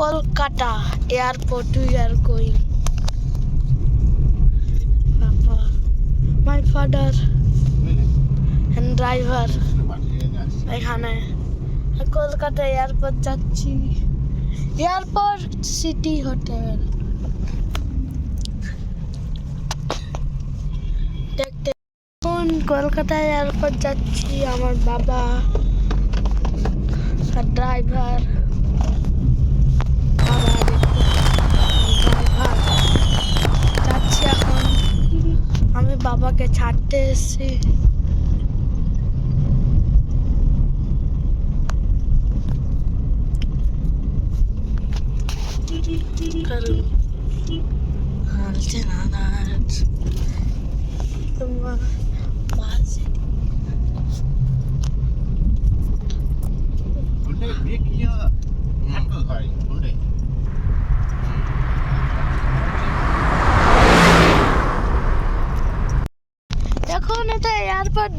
Airport we are going. Papa, my father and driver এখানে। Kolkata airport যাচ্ছি। Airport city hotel. দেখতে এখন Kolkata airport যাচ্ছি আমার বাবা আর ড্রাইভার বাবাকে ছাড়তে এসেছি কারণ হালছে না নাচ তোমার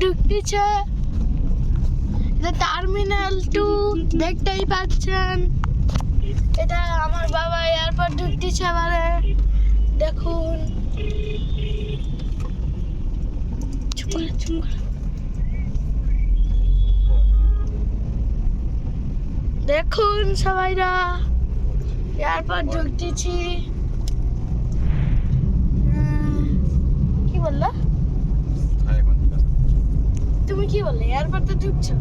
ঢুকতেছে টার্মিনাল টু দেখতেই পাচ্ছেন। এটা আমার বাবা এয়ারপোর্ট ঢুকতেছে এবারে দেখুন। দেখুন সবাইরা এয়ারপোর্ট ঢুকতেছি। কি বললা? কি বললে এয়ারপোর্টে ঢুকছো?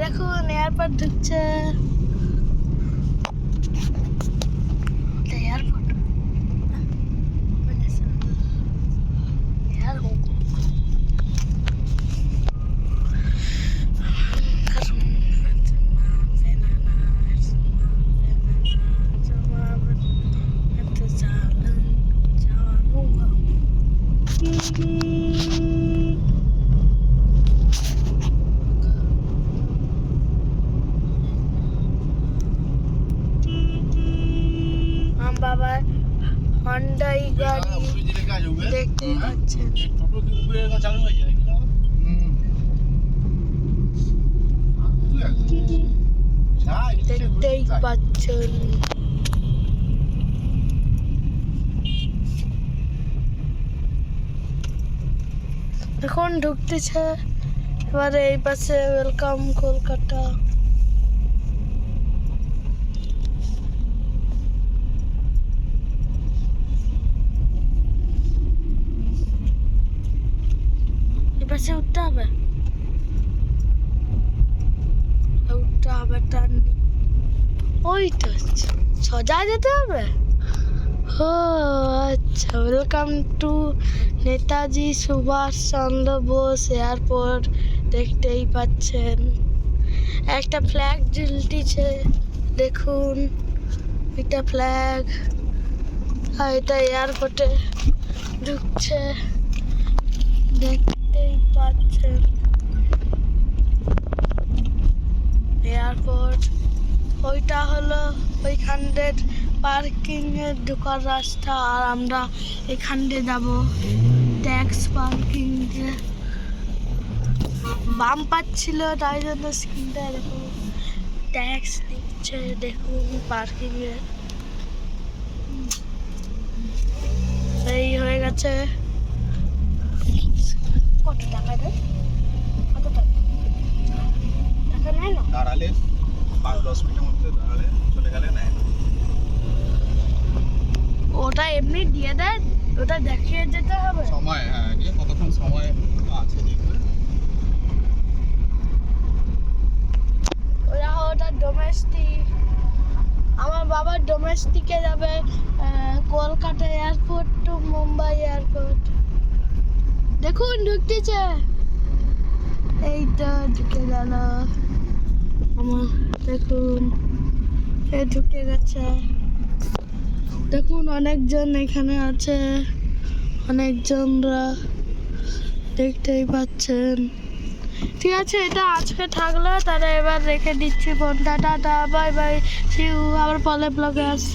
দেখুন এয়ারপোর্ট ঢুকছে। হন্ডাই গাড়ি দেখতেই পাচ্ছেন টোটো কি উপরে চালু হয়ে যায় দেখতেই পাচ্ছেন এখন ঢুকতেছে এবারে এই পাশে ওয়েলকাম কলকাতা পাশে উঠতে হবে। উঠতে হবে টান ওই তো সোজা যেতে হবে? ও আচ্ছা welcome to Netaji Subhash Chandra Bose airport. দেখতেই পাচ্ছেন। একটা ফ্ল্যাগ ঝুলতিছে, দেখুন। এটা ফ্ল্যাগ আর এটা এয়ারপোর্টে ঢুকছে। দেখতেই পাচ্ছেন এয়ারপোর্ট ওইটা হলো ওইখান দিয়ে পার্কিং এর ঢোকার রাস্তা আর আমরা এখান দিয়ে যাব। ট্যাক্স পার্কিং দিয়ে বাম পাচ্ছিল তাই জন্য স্ক্রিনটা এরকম ট্যাক্স দিচ্ছে দেখুন পার্কিং এর এই হয়ে গেছে। কত টাকা দেয়? কত টাকা? টাকা নেয় না? দাঁড়ালে পাঁচ দশ মিনিটের মধ্যে দাঁড়ালে চলে গেলে নেয়। না। ওটা এমনি দিয়ে দেয় ওটা দেখিয়ে যেতে হবে। সময় হ্যাঁ কতক্ষণ সময় আছে দেখবে। ওরা ওটা ডোমেস্টিক আমার বাবা ডোমেস্টিকে যাবে Kolkata airport to Mumbai airport দেখুন ঢুকতেছে এই তো ঢুকে গেল। আমার দেখুন এ ঢুকে গেছে। দেখুন, অনেকজন এখানে আছে। অনেকজনরা দেখতেই পাচ্ছেন। ঠিক আছে, এটা আজকে থাকল। তাহলে এবার রেখে দিচ্ছি ফোনটা। টাটা, বাই বাই আবার পরে ব্লগে আসছি।